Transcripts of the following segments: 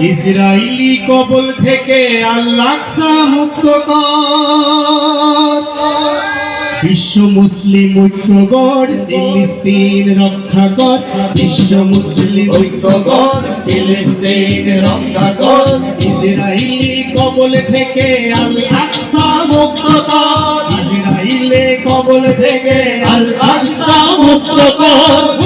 Israeli কবল থেকে আল্লাহসা মুক্ত বিশ্ব মুসলিম ঐক্যগড় ফিলিস্তিন রক্ষা কর। বিশ্ব মুসলিম ঐক্যগড় ফিলিস্তিন রক্ষা কর। ইসরায়েলি কবল থেকে আল্লাহসা মুক্ত কর। ইসরায়েলে কবল থেকে আল্লাহসা মুক্ত কর।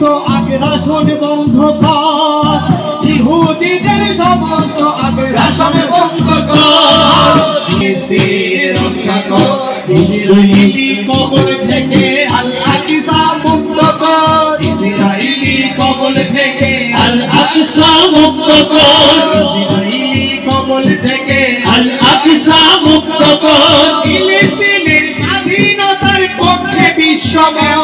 সমস্ত আগ্রাসন বন্ধ কর। ইহুদিদের সমস্ত আগ্রাসন রাসনে বন্ধ রক্ষা কর। ইসরায়েলি কবল থেকে আল্লাহ কিসা মুক্ত থেকে আল আকসা মুক্ত কর। ইসরায়েলি কবল থেকে আল আকসা মুক্ত কর। ফিলিস্তিনের স্বাধীনতার পক্ষে বিশ্বময়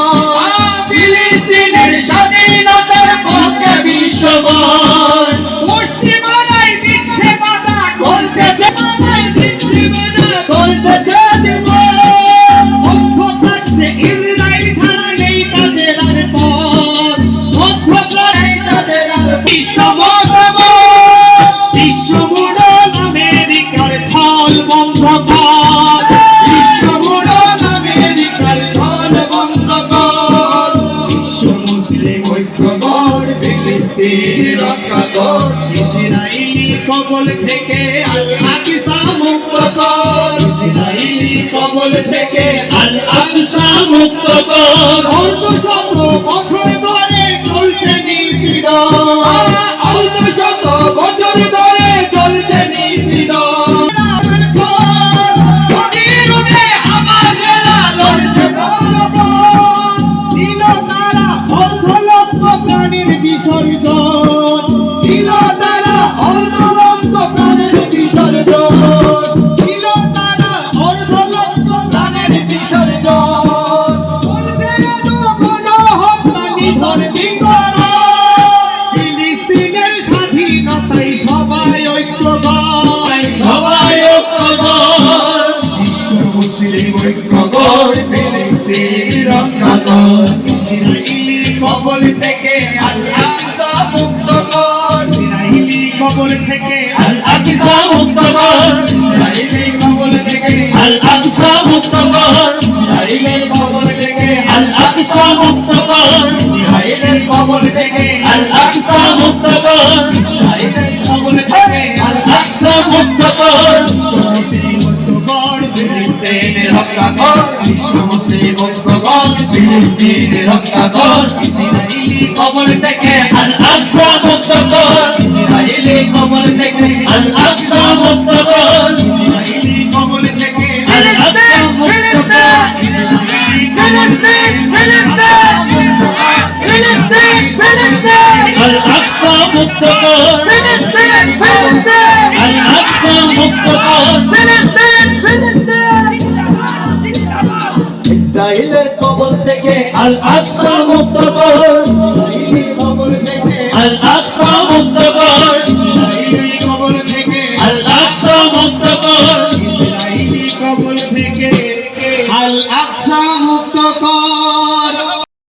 কবল থেকে আল্লাহ কিসা মুক্ত কর কবল থেকে বিসর্জন। দিল তারা অর্ধলক্ষ প্রাণের বিসর্জন। দিল তারা অর্ধ লক্ষ প্রাণের বিসর্জন। চলছে কোনো হত্যা নিধন বিকরণ ফিলিস্তিনের স্বাধীনতায় সবাই ঐক্যবদ্ধ। সবাই ঐক্যবদ্ধ। বিশ্ব মুসলিম গড় ফিলিস্তিন রক্ষা কর। ইসরায়েলি কবল থেকে কবল থেকে। আল আকসা মুক্ত কর ইসরায়েলি কবল থেকে। আল আকসা মুক্ত কর ইসরায়েলি কবল থেকে। আল আকসা মুক্ত কর ইসরায়েলের কবল থেকে। আল আকসা মুক্ত কর ইসরায়েলের কবল থেকে। আল আকসা মুক্ত কর বিশ্ব মুসলিম রক্ষা কর বিশ্ব মুসলিম ঐক্যগণ ফিলিস্তিন রক্ষা কর ইসরায়েলি কবল থেকে আল আকসা মুক্ত কর। ইসরায়েলি কবল থেকে আল আকসা মুক্ত কর। ইসরায়েলি কবল থেকে আল আকসা মুক্ত কর। ফিলিস্তিন ফিলিস্তিন আল আকসা মুক্ত কর। আল আকসা মুক্ত কর। ইসরায়েলের কবল থেকে আল আকসা মুক্ত কর।